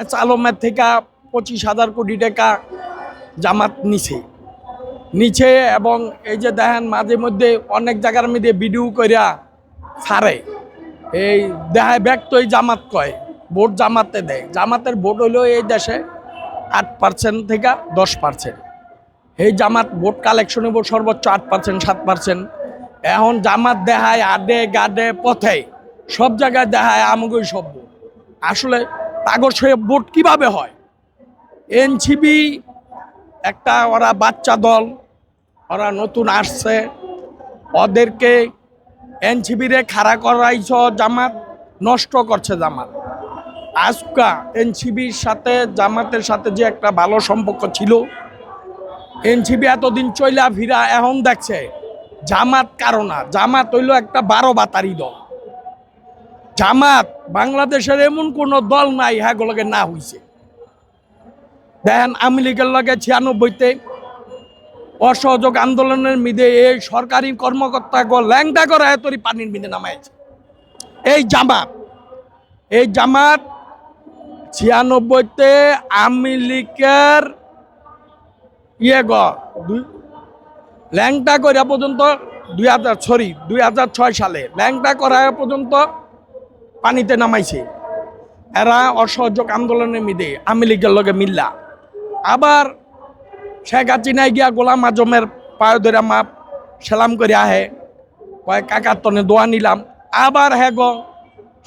S আলমের থেকে পঁচিশ হাজার কোটি টাকা জামাত নিছে। নিচে এবং এই যে দেখেন মাঝে মধ্যে অনেক জায়গার মধ্যে ভিডিও করিয়া ছাড়ে। এই দেখায় ব্যক্তই জামাত কয়, ভোট জামাতে দেয়। জামাতের ভোট হইল এই দেশে আট পার্সেন্ট থেকে দশ পার্সেন্ট এই জামাত ভোট কালেকশন হইব সর্বোচ্চ আট পার্সেন্ট সাত পার্সেন্ট এখন জামাত দেখায় আডে গাডে পথে, সব জায়গায় দেখায় আমগই সব ভোট। আসলে তাগর সে ভোট কীভাবে হয়? এনসিবি একটা ওরা বাচ্চা দল, ওরা নতুন আসছে। ওদেরকে এনসিবিরে খাড়া করাইছ জামাত, নষ্ট করছে জামাত। আজকা এনসিবির সাথে, জামাতের সাথে যে একটা ভালো সম্পর্ক ছিল এনসিবি এতদিন চইলা ফিরা এখন দেখছে, জামাত কারণা জামাত হইল একটা বারো বাতারি দল। জামাত বাংলাদেশের এমন কোনো দল নাই হ্যাগুলোকে না হইছে। দেখেন, আওয়ামী লীগের লগে ছিয়ানব্বইতে অসহযোগ আন্দোলনের মিদে এই সরকারি কর্মকর্তা গো ল্যাংটা করে এতরি পানির মিদে নামাইছে। এই জামাত এই জামাত ছিয়ানব্বইতে আওয়ামী লীগের ইয়ে গ, দুই ল্যাংটা করা পর্যন্ত দুই হাজার, সরি, দুই হাজার ছয় সালে ল্যাংটা করা পর্যন্ত পানিতে নামাইছে। এরা অসহযোগ আন্দোলনের মিদে আওয়ামী লীগের লগে মিল্লা। আবার শেখ হাসিনায় গিয়া গোলাম আজমের পায়ে ধরে মাপ সেলাম করে আহে। কয় কাকার তনে দোয়া নিলাম। আবার হ্যাঁ গো,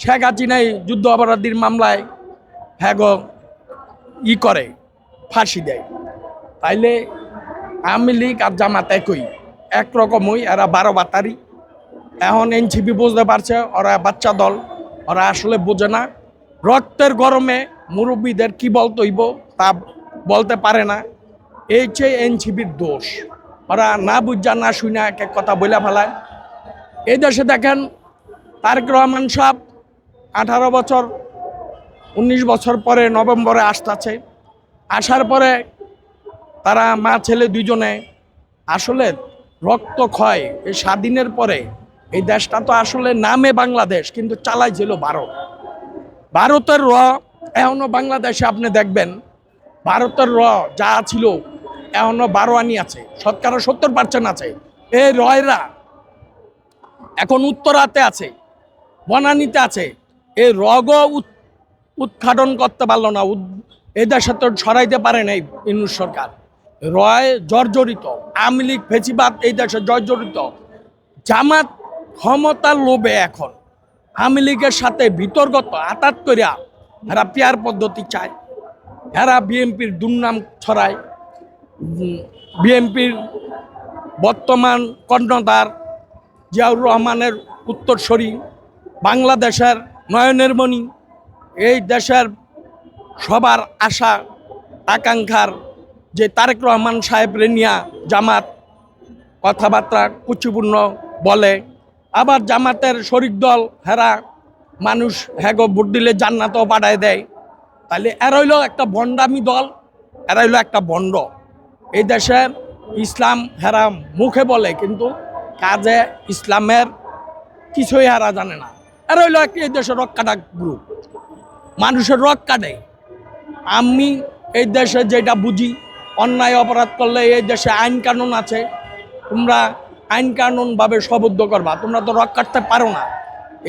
শেখ হাসিনাই যুদ্ধ অপরাধীর মামলায় হ্যাঁ গো ই করে, ফাঁসি দেয়। তাইলে আওয়ামী লীগ আর জামাত একই। একরকমই, এরা বারো বাতারি। এখন এনসিপি বুঝতে পারছে, ওরা বাচ্চা দল। ওরা আসলে বোঝে না। রক্তের গরমে মুরব্বীদের কি বলতে হইব তা বলতে পারে না। এই যে এনসিপির দোষ। ওরা না বুঝা, না শুনে এক এক কথা বলে ফেলায়। এই দেশে দেখেন, তারেক রহমান সাহেব আঠারো বছর, উনিশ বছর পরে নভেম্বরে আসতেছে। আসার পরে তারা মা, ছেলে দুজনে আসলে রক্ত ক্ষয়। এই স্বাধীনের পরে এই দেশটা তো আসলে নামে বাংলাদেশ, কিন্তু চালাইছিল ভারত। ভারতের র, এখনও বাংলাদেশে আপনি দেখবেন, ভারতের র যা ছিল, এখনও বারো আনি আছে, শতকরা সত্তর পার্সেন্ট আছে। এই রয়রা এখন উত্তরাতে আছে, বনানীতে আছে। এই রগ উৎ- উৎখাটন করতে পারল না এই দেশে তো সরাইতে পারে নাই ইনুস সরকার। রয় জর্জরিত, আওয়ামী লীগ, ফেসিবাদ এই দেশে জর্জরিত। জামাত ক্ষমতার লোভে এখন। আওয়ামী লীগের সাথে বিতর্কত আতাত করিয়া এরা পেয়ার পদ্ধতি চায় এরা বিএনপির দুর্নাম ছড়ায় বিএনপির বর্তমান কর্ণধার জিয়াউর রহমানের উত্তরসূরি, বাংলাদেশের নয়নের মণি, এই দেশের সবার আশা, আকাঙ্ক্ষার যে তারেক রহমান সাহেব রেনিয়া জামাত কথাবার্তা কুচিপূর্ণ বলে। আবার জামাতের শরিক দল, হেরা মানুষ হ্যাগো ভোট দিলে জান্নাতও পাঠায় দেয়। তাহলে এরা হইল একটা বন্ডামি দল এরা হইল একটা বন্ড এই দেশে ইসলাম হেরা মুখে বলে, কিন্তু কাজে ইসলামের কিছুই হেরা জানে না। এরা হইল একটা এই দেশের রক্ষাটা গ্রুপ মানুষের রক কাটে আমি এই দেশে যেটা বুঝি, অন্যায় অপরাধ করলে এই দেশে আইন কানুন আছে। তোমরা আইন কানুনভাবে সবুদ্ধ করবা, তোমরা তো রক কাটতে পারো না।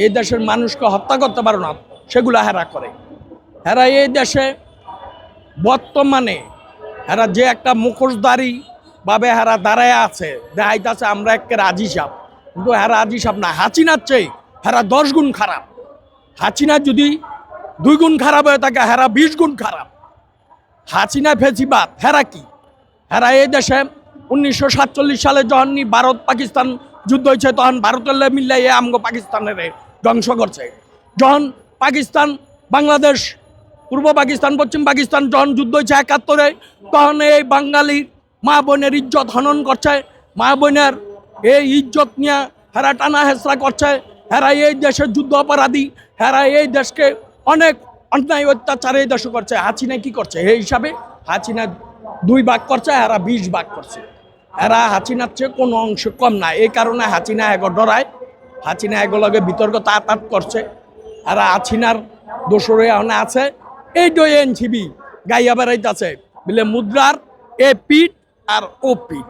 এই দেশের মানুষকে হত্যা করতে পারো না, সেগুলো হেরা করে। হেরা এই দেশে বর্তমানে হেরা যে একটা মুখোশধারী ভাবে হেরা দাঁড়ায় আছে, দেখাইতেছে আমরা একে রাজি সাপ। কিন্তু হেরা রাজি সাপ না, হাসিনার চেয়ে হেরা দশ গুণ খারাপ। হাসিনা যদি দুই গুণ খারাপ হয়ে থাকে, হেরা বিশ গুণ খারাপ। হাসিনা ফেসিবাদ, হেরা কি? হেরা এই দেশে উনিশশো সাতচল্লিশ সালে যখন ভারত পাকিস্তান যুদ্ধ হয়েছে, তখন ভারতের লে মিললে এ আমগো পাকিস্তানের ধ্বংস করছে। যখন পাকিস্তান, বাংলাদেশ, পূর্ব পাকিস্তান, পশ্চিম পাকিস্তান যখন যুদ্ধ হয়েছে একাত্তরে, তখন এই বাঙালির মা বোনের ইজ্জত হনন করছে। মা বোনের এই ইজ্জত নিয়ে হেরা টানা হেসরা করছে। হেরা এই দেশের যুদ্ধ অপরাধী, হেরা এই দেশকে অনেক অন্যায় অত্যাচার এই দেশে করছে। হাসিনা কি করছে? এই হিসাবে হাসিনা দুই ভাগ করছে এরা বিশ ভাগ করছে। এরা হাসিনার চেয়ে কোনো অংশ কম না এই কারণে হাসিনা এগো ডরায়। হাসিনা লগে বিতর্ক তাতাত করছে। এরা হাসিনার দোসরে এখন আছে। এই ডই এনসিবি গাইয়া বেড়াইতেছে, বলে মুদ্রার এ পিঠ আর ও পিঠ।